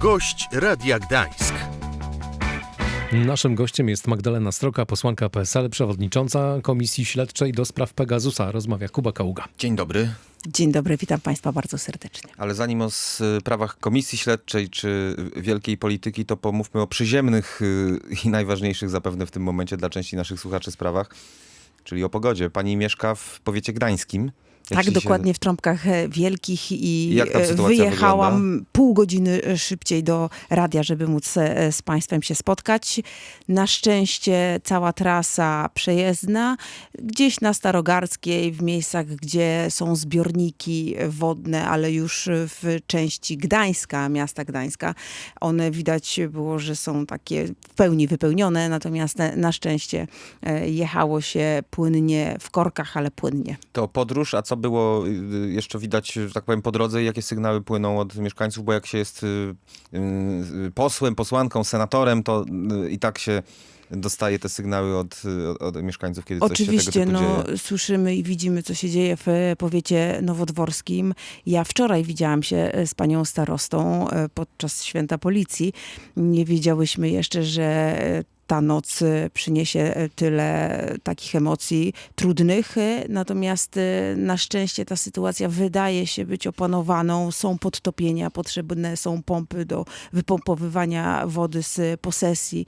Gość Radia Gdańsk. Naszym gościem jest Magdalena Stroka, posłanka PSL, przewodnicząca Komisji Śledczej do spraw Pegasusa. Rozmawia Kuba Kaługa. Dzień dobry. Dzień dobry, witam Państwa bardzo serdecznie. Ale zanim o sprawach komisji śledczej czy wielkiej polityki, to pomówmy o przyziemnych y, i najważniejszych zapewne w tym momencie dla części naszych słuchaczy sprawach, czyli o pogodzie. Pani mieszka w powiecie gdańskim. Jak tak, dokładnie w Trąbkach e, Wielkich i e, wyjechałam wygląda? pół godziny e, szybciej do radia, żeby móc z Państwem się spotkać. Na szczęście cała trasa przejezdna, gdzieś na Starogardzkiej, w miejscach, gdzie są zbiorniki wodne, ale już w części Gdańska, miasta Gdańska. One widać było, że są takie w pełni wypełnione, natomiast na- szczęście jechało się płynnie, w korkach, ale płynnie. To podróż, a co było y, jeszcze widać, że tak powiem, po drodze? Jakie sygnały płyną od mieszkańców? Bo jak się jest y, y, posłem, posłanką, senatorem, to i tak się dostaje te sygnały od, od, od mieszkańców, kiedy coś się Oczywiście, tego typu no, dzieje. słyszymy i widzimy, co się dzieje w e, powiecie nowodworskim. Ja wczoraj widziałam się e, z panią starostą e, podczas święta policji. Nie wiedziałyśmy jeszcze, że ta noc e, przyniesie e, tyle takich emocji trudnych, e, natomiast na szczęście ta sytuacja wydaje się być opanowaną. Są podtopienia, potrzebne są pompy do wypompowywania wody z posesji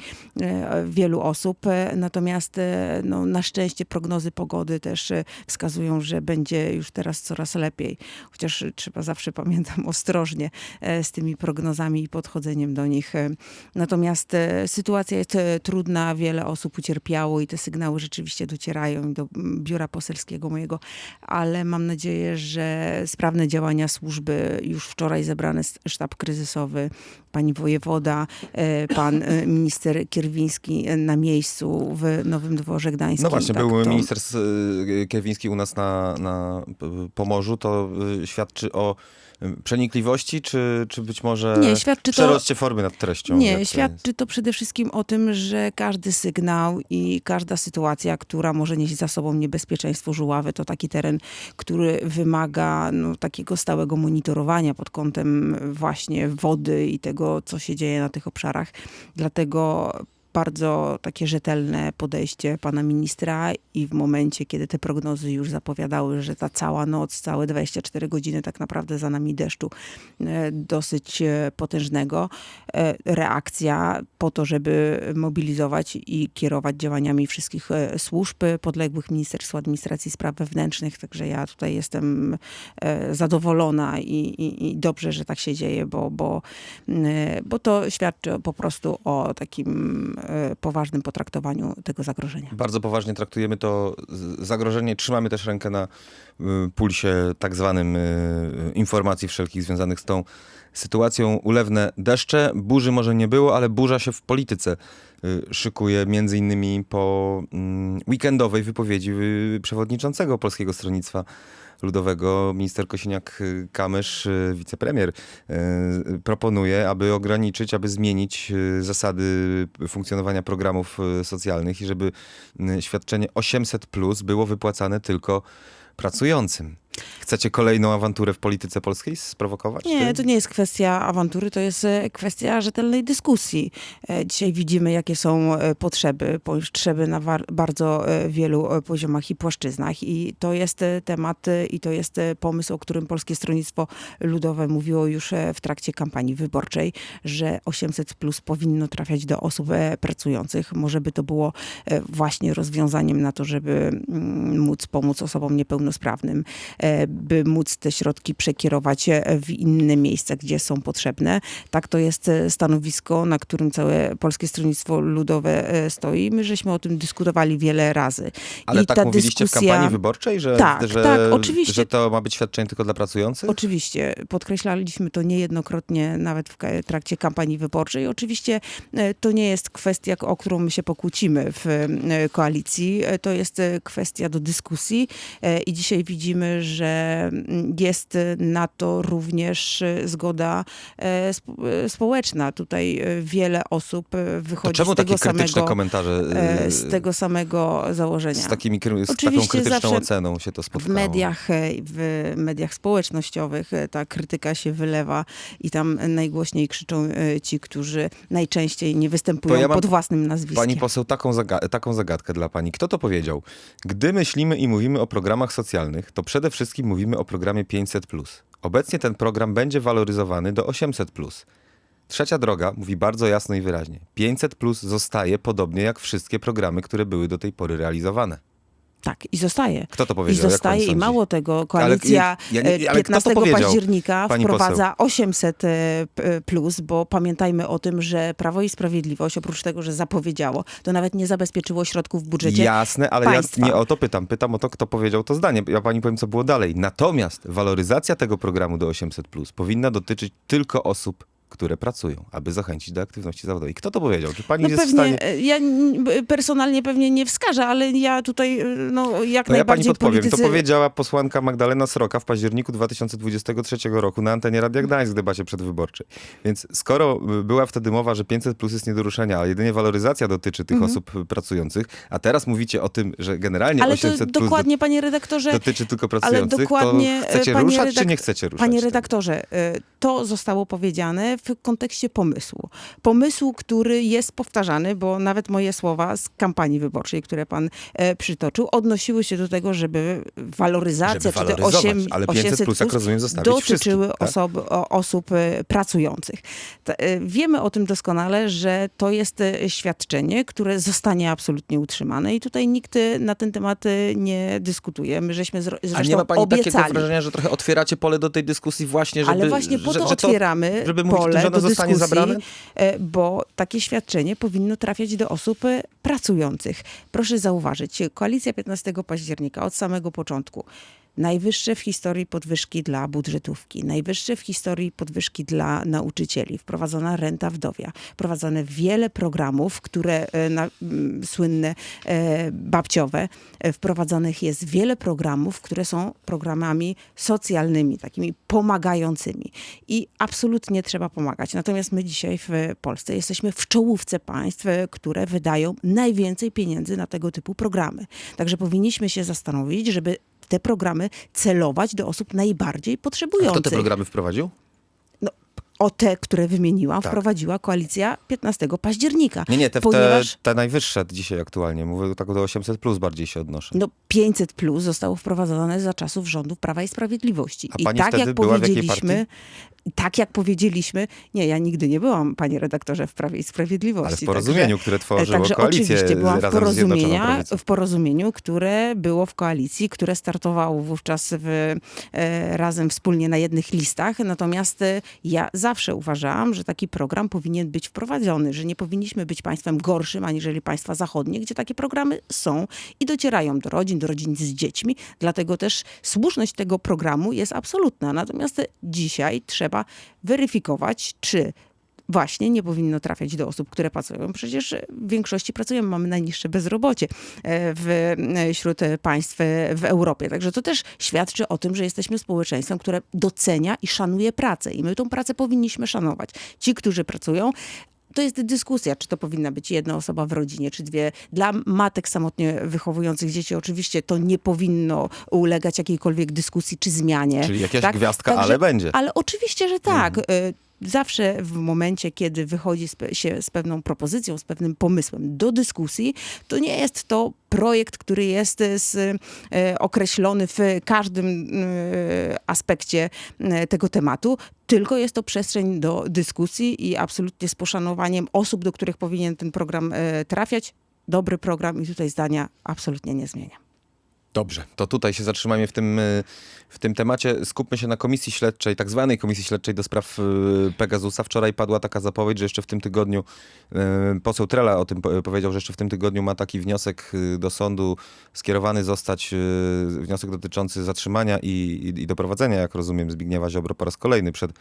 wielu osób. Natomiast no, na szczęście prognozy pogody też wskazują, że będzie już teraz coraz lepiej. Chociaż trzeba zawsze, pamiętam, ostrożnie z tymi prognozami i podchodzeniem do nich. Natomiast sytuacja jest e, trudna, wiele osób ucierpiało i te sygnały rzeczywiście docierają do mm, biura poselskiego mojego, ale mam nadzieję, że sprawne działania służby, już wczoraj zebrany sztab kryzysowy, pani wojewoda, e, pan e, minister Kierwiński e, na miejscu w Nowym Dworze Gdańskim. No właśnie, tak, był to- minister Kiewiński u nas na, na Pomorzu. To świadczy o przenikliwości, czy, czy być może Nie, świadczy to- formy nad treścią? Nie, świadczy to przede wszystkim o tym, że każdy sygnał i każda sytuacja, która może nieść za sobą niebezpieczeństwo żuławy, to taki teren, który wymaga no, takiego stałego monitorowania pod kątem właśnie wody i tego, co się dzieje na tych obszarach. Dlatego bardzo takie rzetelne podejście pana ministra i w momencie, kiedy te prognozy już zapowiadały, że ta cała noc, całe 24 godziny tak naprawdę za nami deszczu e, dosyć e, potężnego, e, reakcja po to, żeby mobilizować i kierować działaniami wszystkich służb podległych Ministerstwu Administracji Spraw Wewnętrznych. Także ja tutaj jestem zadowolona i, i, i dobrze, że tak się dzieje, bo, bo, bo to świadczy po prostu o takim poważnym potraktowaniu tego zagrożenia. Bardzo poważnie traktujemy to zagrożenie. Trzymamy też rękę na y, pulsie tak zwanym y, informacji wszelkich związanych z tą sytuacją. Ulewne deszcze. Burzy może nie było, ale burza się w polityce y, szykuje między innymi po mm, weekendowej wypowiedzi przewodniczącego Polskiego Stronnictwa Ludowego, minister Kosiniak-Kamysz, y, wicepremier, y, proponuje, aby ograniczyć, aby zmienić y, zasady funkcjonowania programów socjalnych i żeby świadczenie 800 plus było wypłacane tylko pracującym. Chcecie kolejną awanturę w polityce polskiej sprowokować? Nie, Ty? to nie jest kwestia awantury, to jest e, kwestia rzetelnej dyskusji. E, Dzisiaj widzimy, jakie są e, potrzeby, potrzeby na bardzo wielu poziomach i płaszczyznach i to jest temat i to jest pomysł, o którym Polskie Stronnictwo Ludowe mówiło już w trakcie kampanii wyborczej, że 800 plus powinno trafiać do osób pracujących. Może by to było właśnie rozwiązaniem na to, żeby mm, móc pomóc osobom niepełnosprawnym, by móc te środki przekierować e, w inne miejsca, gdzie są potrzebne. Tak to jest e, stanowisko, na którym całe Polskie Stronnictwo Ludowe e, stoi. My żeśmy o tym dyskutowali wiele razy. Ale I tak ta mówiliście w dyskusja- kampanii wyborczej, że, Tak, że, tak, oczywiście. że to ma być świadczenie tylko dla pracujących? Oczywiście, podkreślaliśmy to niejednokrotnie nawet w trakcie kampanii wyborczej. Oczywiście to nie jest kwestia, o którą my się pokłócimy w koalicji. To jest kwestia do dyskusji i dzisiaj widzimy, że że jest na to również zgoda e, e, społeczna. Tutaj e, wiele osób To wychodzi czemu z tego takie krytyczne samego, komentarze z tego samego założenia. z, takimi, z taką krytyczną oceną się to W spotkało? mediach, e, w mediach społecznościowych ta krytyka się wylewa i tam najgłośniej krzyczą ci, którzy najczęściej nie występują ja pod własnym nazwiskiem. Pani poseł, taką, zaga- taką zagadkę dla pani. Kto to powiedział? Gdy myślimy i mówimy o programach socjalnych, to przede wszystkim mówimy o programie 500. Obecnie ten program będzie waloryzowany do 800. Trzecia droga mówi bardzo jasno i wyraźnie. 500 zostaje podobnie jak wszystkie programy, które były do tej pory realizowane. Tak, i zostaje. Kto to I powiedział? Jak zostaje i mało tego, koalicja ja nie- e, ale kto to 15 powiedział, października wprowadza 800 e, p- plus, bo pamiętajmy o tym, że Prawo i Sprawiedliwość oprócz tego, że zapowiedziało, to nawet nie zabezpieczyło środków w budżecie. Jasne, ale państwa. ja nie o to pytam. Pytam o to, kto powiedział to zdanie. Ja pani powiem, co było dalej. Natomiast waloryzacja tego programu do 800 powinna dotyczyć tylko osób, które pracują, aby zachęcić do aktywności zawodowej. Kto to powiedział? Czy pani No jest w pewnie, stanie... e, ja personalnie pewnie nie wskażę, ale ja tutaj, e, no jak No ja pani najbardziej podpowiem. politycy... To powiedziała posłanka Magdalena Sroka w październiku 2023 roku na antenie Radia Gdańsk w debacie przedwyborczej. Więc skoro y, była wtedy mowa, że 500 plus jest nie do ruszenia, a jedynie waloryzacja dotyczy tych osób y, pracujących, a teraz mówicie o tym, że generalnie Mhm. Ale to 800 plus dokładnie, panie redaktorze, dotyczy tylko ale pracujących, dokładnie, to e, chcecie ruszać, redak- czy nie chcecie ruszać? Panie redaktorze, e, to zostało powiedziane w kontekście pomysłu. Pomysłu, który jest powtarzany, bo nawet moje słowa z kampanii wyborczej, które pan e, przytoczył, odnosiły się do tego, żeby waloryzacja, Żeby czy te waloryzować, 8, ale 500 800 plus, rozumiem, dotyczyły tak? osoby, o, osób e, pracujących. Ta- e, Wiemy o tym doskonale, że to jest e, świadczenie, które zostanie absolutnie utrzymane i tutaj nikt e, na ten temat nie dyskutuje. My żeśmy zro- zresztą A nie ma pani takiego obiecali. wrażenia, że trochę otwieracie pole do tej dyskusji właśnie, żeby... Ale właśnie po że, to że otwieramy żeby mówić tym, pole że ono do zostanie dyskusji, zabrane? bo takie świadczenie powinno trafiać do osób e, pracujących. Proszę zauważyć, koalicja 15 października od samego początku Najwyższe w historii podwyżki dla budżetówki, najwyższe w historii podwyżki dla nauczycieli, wprowadzona renta wdowia, wprowadzone wiele programów, które e, na, m, słynne e, babciowe, e, wprowadzonych jest wiele programów, które są programami socjalnymi, takimi pomagającymi. I absolutnie trzeba pomagać. Natomiast my dzisiaj w Polsce jesteśmy w czołówce państw, które wydają najwięcej pieniędzy na tego typu programy. Także powinniśmy się zastanowić, żeby te programy celować do osób najbardziej A potrzebujących. kto te programy wprowadził? No, o te, które wymieniłam, Tak. wprowadziła koalicja 15 października. Nie, nie, te, ponieważ te, te najwyższe dzisiaj aktualnie. Mówię tak do 800 plus bardziej się odnoszę. no, 500 plus zostało wprowadzone za czasów rządów Prawa i Sprawiedliwości. A I pani tak wtedy jak była w jakiej powiedzieliśmy, tak jak powiedzieliśmy, nie, ja nigdy nie byłam, panie redaktorze, w Prawie i Sprawiedliwości. Ale w porozumieniu, które Także, tworzyło także koalicję oczywiście byłam w, porozumienia, w porozumieniu, które było w koalicji, które startowało wówczas w, e, razem wspólnie na jednych listach. Natomiast e, ja zawsze uważałam, że taki program powinien być wprowadzony, że nie powinniśmy być państwem gorszym aniżeli państwa zachodnie, gdzie takie programy są i docierają do rodzin, do rodzin z dziećmi. Dlatego też słuszność tego programu jest absolutna. Natomiast e, dzisiaj trzeba weryfikować, czy właśnie nie powinno trafiać do osób, które pracują. Przecież w większości pracujemy, mamy najniższe bezrobocie e, e, wśród państw e, w Europie. Także to też świadczy o tym, że jesteśmy społeczeństwem, które docenia i szanuje pracę i my tą pracę powinniśmy szanować. Ci, którzy pracują, to jest dyskusja, czy to powinna być jedna osoba w rodzinie, czy dwie. Dla matek samotnie wychowujących dzieci oczywiście to nie powinno ulegać jakiejkolwiek dyskusji czy zmianie. Czyli jakaś tak? gwiazdka, Także- ale będzie. ale oczywiście, że tak. Mhm. Y, Zawsze w momencie, kiedy wychodzi się z pewną propozycją, z pewnym pomysłem do dyskusji, to nie jest to projekt, który jest y, z, y, określony w każdym aspekcie tego tematu, tylko jest to przestrzeń do dyskusji i absolutnie z poszanowaniem osób, do których powinien ten program y, trafiać. Dobry program i tutaj zdania absolutnie nie zmienia. Dobrze, to tutaj się zatrzymajmy w tym, y, w tym temacie. Skupmy się na komisji śledczej, tak zwanej komisji śledczej do spraw y, Pegasusa. Wczoraj padła taka zapowiedź, że jeszcze w tym tygodniu, y, poseł Trela o tym po- powiedział, że jeszcze w tym tygodniu ma taki wniosek do sądu skierowany zostać, wniosek dotyczący zatrzymania i, i, i doprowadzenia, jak rozumiem, Zbigniewa Ziobro po raz kolejny przed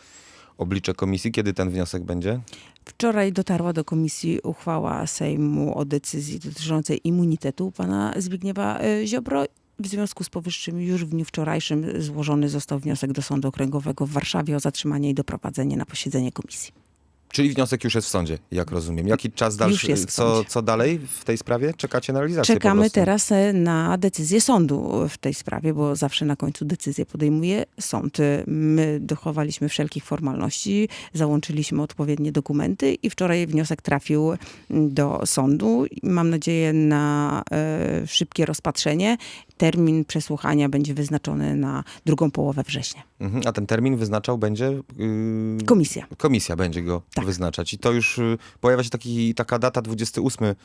oblicze komisji. Kiedy ten wniosek będzie? Wczoraj dotarła do komisji uchwała Sejmu o decyzji dotyczącej immunitetu pana Zbigniewa e, Ziobro w związku z powyższym już w dniu wczorajszym złożony został wniosek do Sądu Okręgowego w Warszawie o zatrzymanie i doprowadzenie na posiedzenie komisji. Czyli wniosek już jest w sądzie, jak rozumiem. Jaki czas dalszy? co, co dalej w tej sprawie? Czekacie na realizację Czekamy teraz e, na decyzję sądu w tej sprawie, bo zawsze na końcu decyzję podejmuje sąd. My dochowaliśmy wszelkich formalności, załączyliśmy odpowiednie dokumenty i wczoraj wniosek trafił mm, do sądu. Mam nadzieję na e, szybkie rozpatrzenie. Termin przesłuchania będzie wyznaczony na drugą połowę września. Mhm, a ten termin wyznaczał będzie... Yy, Komisja. Komisja będzie go Tak. wyznaczać. I to już y, pojawia się taki, taka data 28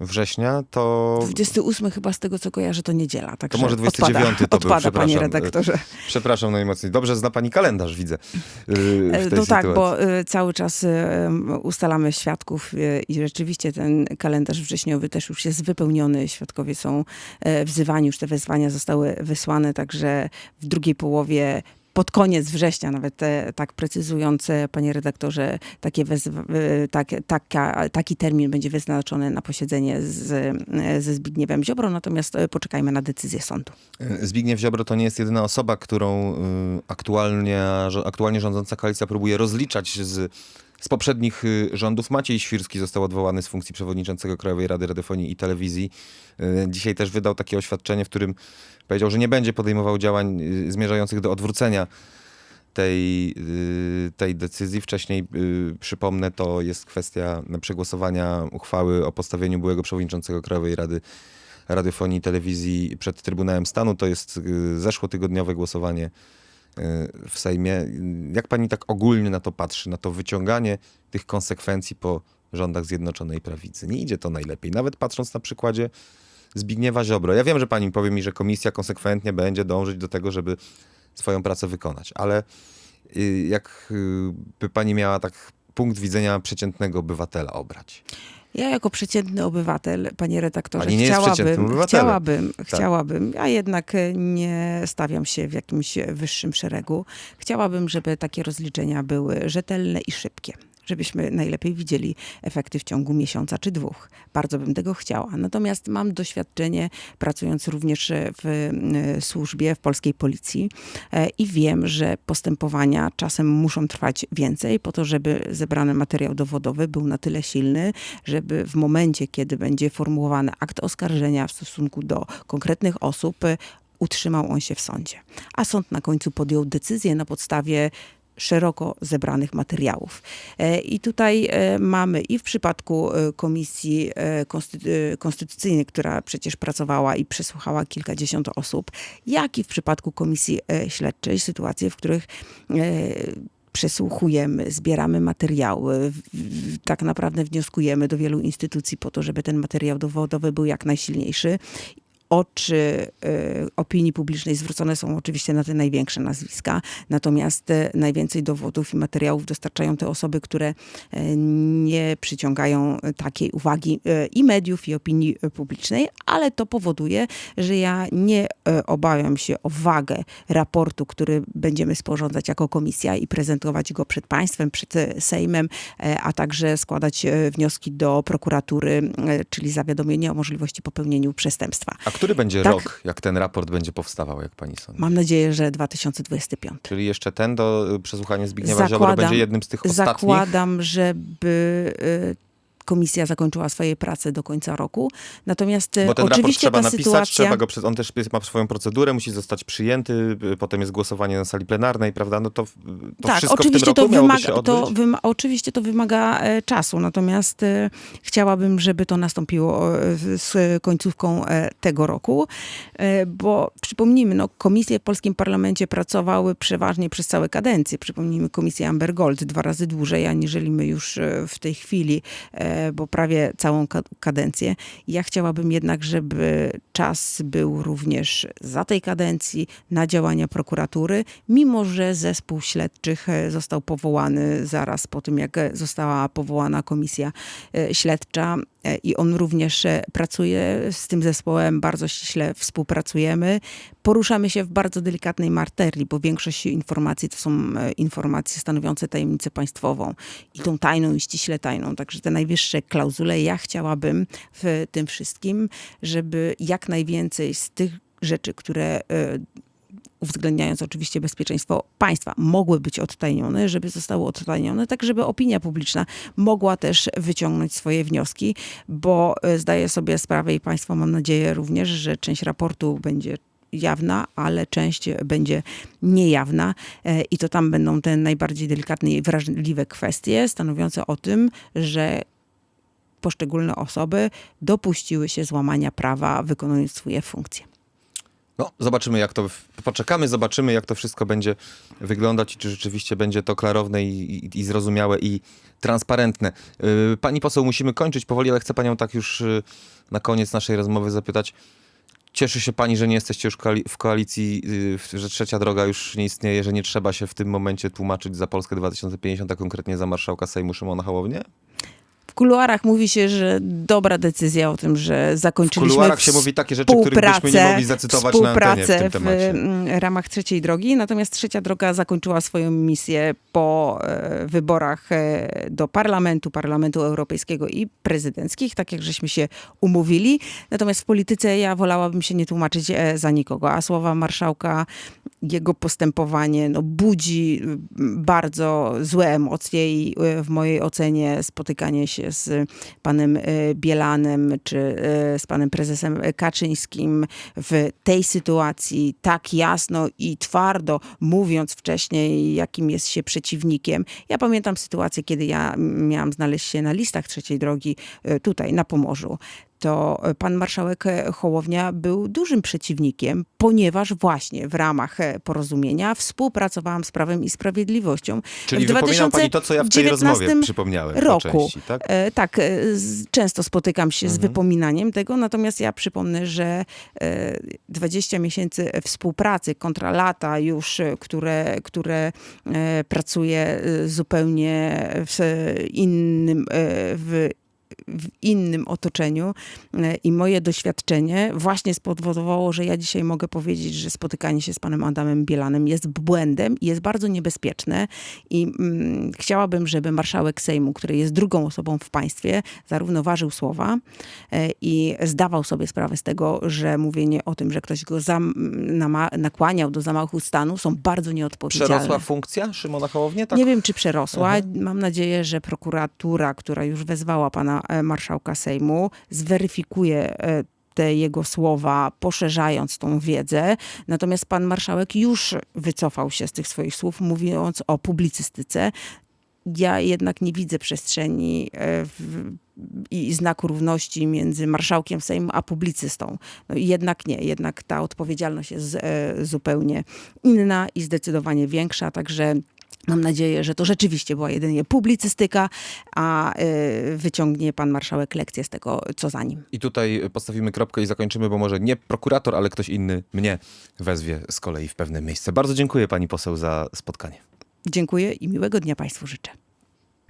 września, to 28 chyba z tego, co kojarzę, to niedziela. Także może 29 odpada, to był, odpada panie przepraszam. redaktorze. przepraszam najmocniej. Dobrze zna pani kalendarz, widzę. y, E, No tak, bo y, cały czas y, ustalamy świadków i rzeczywiście ten kalendarz wrześniowy też już jest wypełniony. Świadkowie są e, wzywani, już te wezwania zostały wysłane, także w drugiej połowie pod koniec września, nawet te, tak precyzując, e, panie redaktorze, takie tak, taka, taki termin będzie wyznaczony na posiedzenie z, e, ze Zbigniewem Ziobro, natomiast e, poczekajmy na decyzję sądu. Zbigniew Ziobro to nie jest jedyna osoba, którą y, aktualnie, aktualnie rządząca koalicja próbuje rozliczać z, z poprzednich y, rządów. Maciej Świrski został odwołany z funkcji przewodniczącego Krajowej Rady Radiofonii i Telewizji. Y, Dzisiaj też wydał takie oświadczenie, w którym powiedział, że nie będzie podejmował działań y, zmierzających do odwrócenia tej, tej decyzji. Wcześniej, przypomnę, to jest kwestia przegłosowania uchwały o postawieniu byłego przewodniczącego Krajowej Rady radiofonii i telewizji przed Trybunałem Stanu. To jest zeszłotygodniowe głosowanie w Sejmie. Jak pani tak ogólnie na to patrzy, na to wyciąganie tych konsekwencji po rządach Zjednoczonej Prawicy? Nie idzie to najlepiej, nawet patrząc na przykładzie Zbigniewa Ziobro. Ja wiem, że pani powie mi, że komisja konsekwentnie będzie dążyć do tego, żeby swoją pracę wykonać, ale y, jak y, pani miała tak punkt widzenia przeciętnego obywatela obrać? Ja jako przeciętny obywatel, panie redaktorze, Pani chciałabym, chciałabym, Tak. chciałabym, ja jednak e, nie stawiam się w jakimś wyższym szeregu. Chciałabym, żeby takie rozliczenia były rzetelne i szybkie. Żebyśmy najlepiej widzieli efekty w ciągu miesiąca czy dwóch. Bardzo bym tego chciała. Natomiast mam doświadczenie pracując również w e, służbie, w polskiej policji e, i wiem, że postępowania czasem muszą trwać więcej po to, żeby zebrany materiał dowodowy był na tyle silny, żeby w momencie, kiedy będzie formułowany akt oskarżenia w stosunku do konkretnych osób, e, utrzymał on się w sądzie. A sąd na końcu podjął decyzję na podstawie szeroko zebranych materiałów. E, I tutaj e, mamy i w przypadku e, Komisji Konsty- Konstytucyjnej, która przecież pracowała i przesłuchała kilkadziesiąt osób, jak i w przypadku Komisji Śledczej sytuacje, w których przesłuchujemy, zbieramy materiały, tak naprawdę wnioskujemy do wielu instytucji po to, żeby ten materiał dowodowy był jak najsilniejszy. Oczy e, opinii publicznej zwrócone są oczywiście na te największe nazwiska, natomiast e, najwięcej dowodów i materiałów dostarczają te osoby, które e, nie przyciągają takiej uwagi i mediów, i opinii publicznej, ale to powoduje, że ja nie obawiam się o wagę raportu, który będziemy sporządzać jako komisja i prezentować go przed państwem, przed Sejmem, a także składać wnioski do prokuratury, czyli zawiadomienie o możliwości popełnienia przestępstwa. A który będzie Tak. rok, jak ten raport będzie powstawał, jak pani sądzi? Mam nadzieję, że 2025. Czyli jeszcze ten do y, przesłuchania Zbigniewa Ziobro Zakładam- będzie jednym z tych ostatnich? Zakładam, żeby e, komisja zakończyła swoje prace do końca roku. Natomiast e, Bo ten raport oczywiście trzeba ta napisać, sytuacja... trzeba go, przez- on też ma swoją procedurę, musi zostać przyjęty, y, potem jest głosowanie na sali plenarnej, prawda? No to, y, to tak, wszystko oczywiście w tym roku to wymaga, to wyma, oczywiście to wymaga e, czasu, natomiast e, chciałabym, żeby to nastąpiło e, z- końcówką tego roku, e, bo przypomnijmy, no, komisje w polskim parlamencie pracowały przeważnie przez całe kadencje. Przypomnijmy komisję Amber Gold dwa razy dłużej, aniżeli my już w tej chwili, e, bo prawie całą ka- kadencję. Ja chciałabym jednak, żeby czas był również za tej kadencji na działania prokuratury, mimo że zespół śledczych e, został powołany zaraz po tym, jak została powołana komisja e, śledcza i on również e, pracuje z tym zespołem, bardzo ściśle współpracujemy. Poruszamy się w bardzo delikatnej materii, bo większość informacji to są e, informacje stanowiące tajemnicę państwową i tą tajną i ściśle tajną. Także te najwyższe klauzule ja chciałabym w tym wszystkim, żeby jak najwięcej z tych rzeczy, które e, uwzględniając oczywiście bezpieczeństwo państwa, mogły być odtajnione, żeby zostały odtajnione, tak żeby opinia publiczna mogła też wyciągnąć swoje wnioski, bo e, zdaję sobie sprawę i państwo mam nadzieję również, że część raportu będzie jawna, ale część będzie niejawna e, i to tam będą te najbardziej delikatne i wrażliwe kwestie stanowiące o tym, że poszczególne osoby dopuściły się złamania prawa, wykonując swoje funkcje. No, zobaczymy jak to, poczekamy, zobaczymy jak to wszystko będzie wyglądać i czy rzeczywiście będzie to klarowne i, i, i zrozumiałe i transparentne. Yy, Pani poseł, musimy kończyć powoli, ale chcę panią tak już yy, na koniec naszej rozmowy zapytać. Cieszy się pani, że nie jesteście już koali- w koalicji, yy, że trzecia droga już nie istnieje, że nie trzeba się w tym momencie tłumaczyć za Polskę 2050, a konkretnie za marszałka Sejmu Szymona Hołownię? W kuluarach mówi się, że dobra decyzja o tym, że W zakończyliśmy kuluarach się mówi takie rzeczy, których byśmy nie mogli zacytować na antenie w tym temacie. mm, ramach trzeciej drogi. Natomiast trzecia droga zakończyła swoją misję po e, wyborach e, do parlamentu, parlamentu europejskiego i prezydenckich, tak jak żeśmy się umówili. Natomiast w polityce ja wolałabym się nie tłumaczyć e, za nikogo, a słowa marszałka, jego postępowanie no, budzi mm, bardzo złe emocje i w mojej ocenie spotykanie się z panem e, Bielanem czy e, z panem prezesem Kaczyńskim w tej sytuacji tak jasno i twardo mówiąc wcześniej, jakim jest się przeciwnikiem. Ja pamiętam sytuację, kiedy ja miałam znaleźć się na listach trzeciej drogi e, tutaj na Pomorzu to pan marszałek Hołownia był dużym przeciwnikiem, ponieważ właśnie w ramach e, porozumienia współpracowałam z Prawem i Sprawiedliwością. Czyli w wypominał pani to, co ja w tej 2019 rozmowie przypomniałem po roku. części, tak? E, tak, e, z, często spotykam się z Mhm. wypominaniem tego, natomiast ja przypomnę, że e, 20 miesięcy współpracy kontra lata już, e, które, które e, pracuje e, zupełnie w innym, e, w w innym otoczeniu e, i moje doświadczenie właśnie spowodowało, że ja dzisiaj mogę powiedzieć, że spotykanie się z panem Adamem Bielanem jest błędem i jest bardzo niebezpieczne i mm, chciałabym, żeby marszałek Sejmu, który jest drugą osobą w państwie, zarówno ważył słowa e, i zdawał sobie sprawę z tego, że mówienie o tym, że ktoś go nakłaniał do zamachu stanu są bardzo nieodpowiedzialne. Przerosła funkcja Szymona Hołownię? Tak? Nie wiem, czy przerosła. Mam nadzieję, że prokuratura, która już wezwała pana marszałka Sejmu, zweryfikuje e, te jego słowa, poszerzając tą wiedzę. Natomiast pan marszałek już wycofał się z tych swoich słów, mówiąc o publicystyce. Ja jednak nie widzę przestrzeni e, w, i znaku równości między marszałkiem Sejmu a publicystą. No, jednak nie, jednak ta odpowiedzialność jest e, zupełnie inna i zdecydowanie większa, także Mam nadzieję, że to rzeczywiście była jedynie publicystyka, a y, wyciągnie pan marszałek lekcję z tego, co za nim. I tutaj postawimy kropkę i zakończymy, bo może nie prokurator, ale ktoś inny mnie wezwie z kolei w pewne miejsce. Bardzo dziękuję pani poseł za spotkanie. Dziękuję i miłego dnia Państwu życzę.